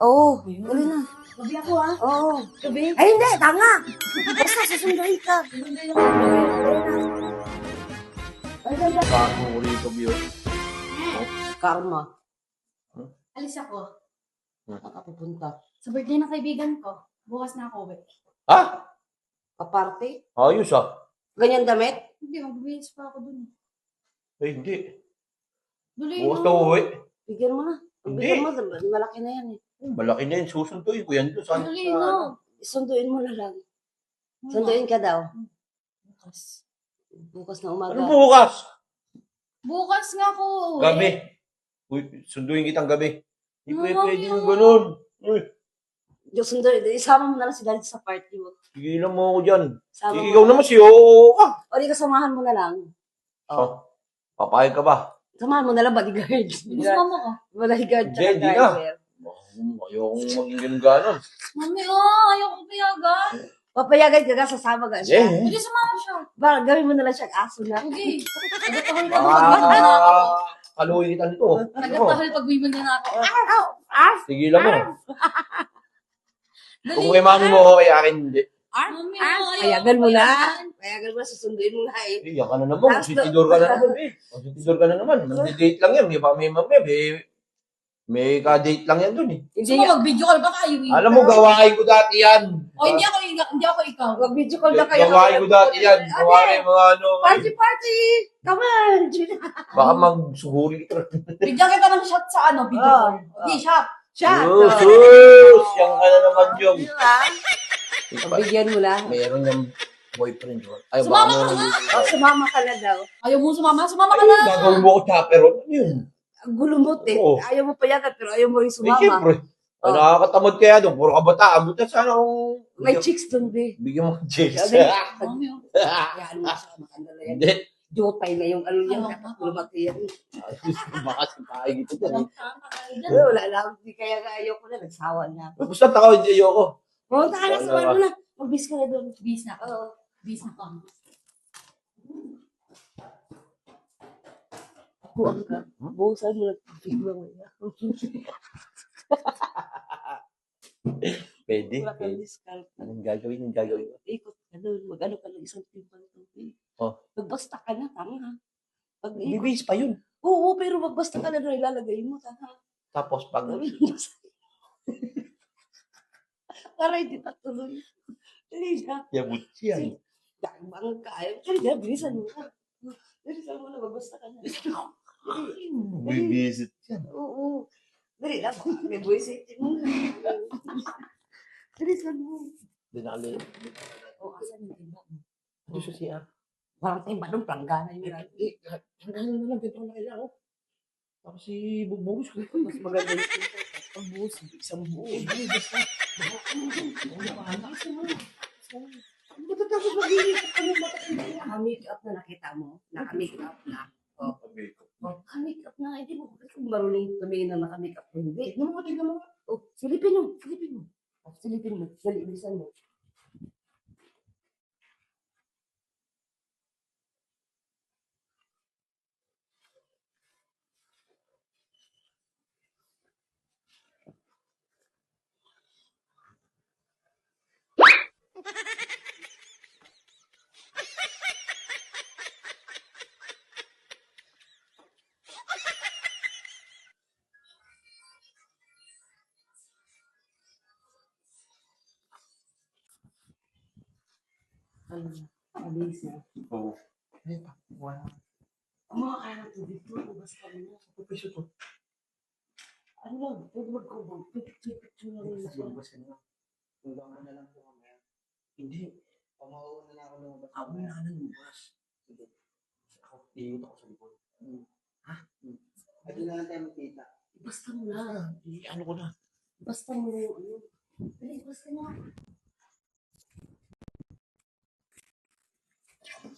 Oo, uli na. Gabi ako ha. Oo. Gabi. Ay, hindi, tanga. Basta susunduin ka. Bago ko rito, Bio. Karma. Alis ako. Saan ka pupunta? Sa birthday ng kaibigan ko. Bukas na ako uwi. Ha? Kaparte? Ayos ah. Ganyan damit? Hindi, magbibihis pa ako dun. Eh, hindi. Duloy Bukas na uwi. Bigyan mo na. Hindi. Bigyan mo, malaki na yan eh. Malaki na yun. Susunduin ko yan doon. Saan? Duloy sa- na. Sunduin mo na lang. Sunduin ka daw. Bukas. Bukas na umaga. Ano bukas? Bukas nga ako uwi. Gabi. Uy, sunduin kitang gabi. Hindi Mama, pwede pwede yung yun. ganun. Uy, Yung sunduin, isama mo na lang si Dalit sa party mo. tigilan mo ako dyan. Sama mo. Ikaw naman si Oo ka. O di kasamahan mo na lang. Oh. Papayag ka ba? Samahan mo na lang bodyguard. Hindi sumama ka. Bodyguard Hindi, tsaka hindi na. driver. Oh, Ayokong maging ganun ganon. Mami, oh, ayaw ko payagan. Papayagan ka ka, sasama ka siya. Eh, Hindi sumama siya. Ba, gawin mo na lang siyang aso na. Hindi. Tagatahol ka baka pag bibanda na ako. kaluhin kita nito. Tagatahol pag bibanda na ako. Tigilan mo. Dali. Kung kay mami mo, okay akin hindi. Mami, oh, ayaw Payagan ko mo na. payagan. Payagan mo na, susunduin mo na eh. Eh, yan ka na naman. Magsitidor ka na naman eh. Magsitidor ka na naman. Magdi-date lang yan. May pa may mamaya. May, may ka-date lang yan dun eh. Hindi mo mag-video call ba kayo eh? Alam mo, gawain ko dati yan. O, hindi ako, hindi ako ikaw. Mag-video call na kayo. Gawain ko dati yan. Gawain mga ano. Party, party! Come on! Baka magsuhuri ka. Bigyan kita ng shot sa ano, video Oh, call. Hindi, shot. Siya! Sus, sus! Yan ka na naman yung. Bigyan mo lang. Meron yung boyfriend. yun. Ay, Sumama ka mo- Oh, sumama ka na daw. Ayaw mo sumama? Sumama ka Ay, na. gagawin mo ko chaperon. Ano yun? Ang gulumot eh. Oo. Ayaw mo payagan pero ayaw mo rin Eh, sumama. siyempre. Oh. Nakakatamad kaya doon. Puro kabataan. Buta sana kung... May chicks dun, be. Bigyan mo ng chicks. Sabi, Mami, oh. Yan mo siya, makandala yan. Hindi. Jutay na yung ano niya, Ano, dapat lumaki yan. Baka si Pahay gito dyan. eh. Eh, Wala lang, di kaya ayaw ko na, nagsawa na. Basta takaw di ayoko. Pumunta ka na, samahan mo na. Magbis ka na doon. Bis na. Oo. Bis na ako. Buwang ka. Buhusan mo lang. Biglang mo yan. Pwede. Wala kang pwede. discount. Anong gagawin? Anong gagawin? Ikot ka doon. Mag-ano ka ng isang timpang tubig. Oh. Magbasta ka na, tanga. Pag Bibis pa yun. Oo, pero magbasta ka na doon, ilalagay mo, tanga. Tapos pag... Para hindi patuloy. Dali na. Yabut yan. Dagbang ka. Dali na, bilisan mo na. Bilisan mo na, magbasta ka na. Bibisit yan. Oo. Dali na, may acting mo. Bilisan mo. Dinali. O, asan yung timba mo? Ito sa siya. Parang timba nung planggana yun. Eh, hanggang na lang. Dito na kailangan. Tapos si Bubus ko. Mas maganda yung timba. Ang buhos, isang buo. Matatapos mag-iinit. Ano Naka-make up na nakita mo. Naka-make up na. Oh, naka-make up na. Hindi mo kung marunong tumingin na naka-make up hindi. Tignan mo, tignan mo. Oh, silipin mo, silipin mo. Silipin mo, bilisan mo. Ano, mabilis na. Oo. Eh, wala. Kumawa ka ng tubig mo, ubas ka muna. Ito piso to. Ano lang, pwede mag-kubog. Picture lang yun. Lumabas ka na lang. Na lang po mamaya. Hindi. Pamahawa na lang ako lumabas. Ako na lang lumabas. Sige. Ako, iikot ako sa likod. Ha? Pwede na lang tayo magkita. Basta mo na. Ano ko na? Basta mo na ano. Basta mo.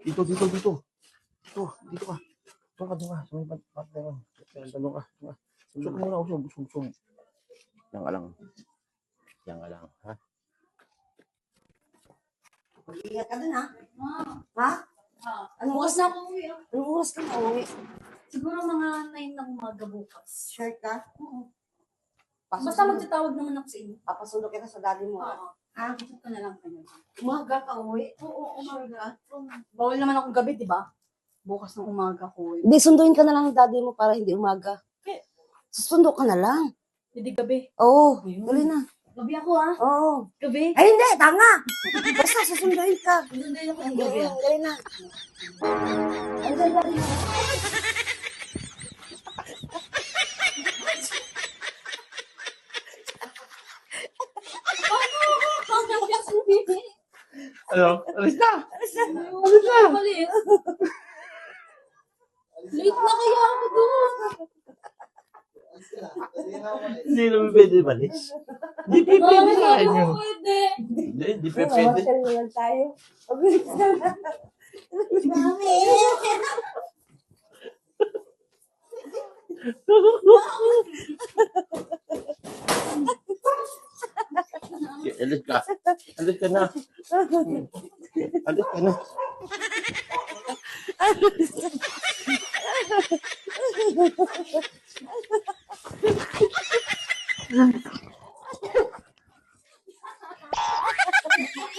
Dito, dito, dito. Dito, dito ka. Doon ka, doon ka. Sa may pat- pat na yun. Doon ka. Doon ka. Usog muna, usog, usog, usog. Yan ka lang. Yan ka lang, ha? Mag-iingat ka dun ha. Ah, Ha? ah. Ano Bukas na ako uwi. ah. Anong oras ka na uwi? Siguro mga 9 na umaga bukas. Sure ka? Oo. Basta magtatawag naman ako sa inyo. Papasundo kita sa daddy mo. ha? Oo. Ah, gusto ko na lang kayo. Umaga ka uwi. Oo, umaga. Bawal naman akong gabi, di ba? Bukas ng umaga ko uwi. Hindi, sunduin ka na lang ng daddy mo para hindi umaga. Susundo ka na lang. Hindi gabi. Oo, Ayun. tuloy na. Gabi ako ah. Oo. Gabi. Ay, hindi, tanga. Basta susunduin ka. Hindi ako ng gabi. Oo, galing na. Ay, dyan, daddy mo. Ano? Alis na! Ano na? Malit. Late na kaya ako doon. Hindi naman pwede malis. Hindi pa pwede sa akin yun. Hindi, hindi pa pwede. Hotel na lang tayo. Alis ka. Alis ka na. Alis ka na. Alis ka na.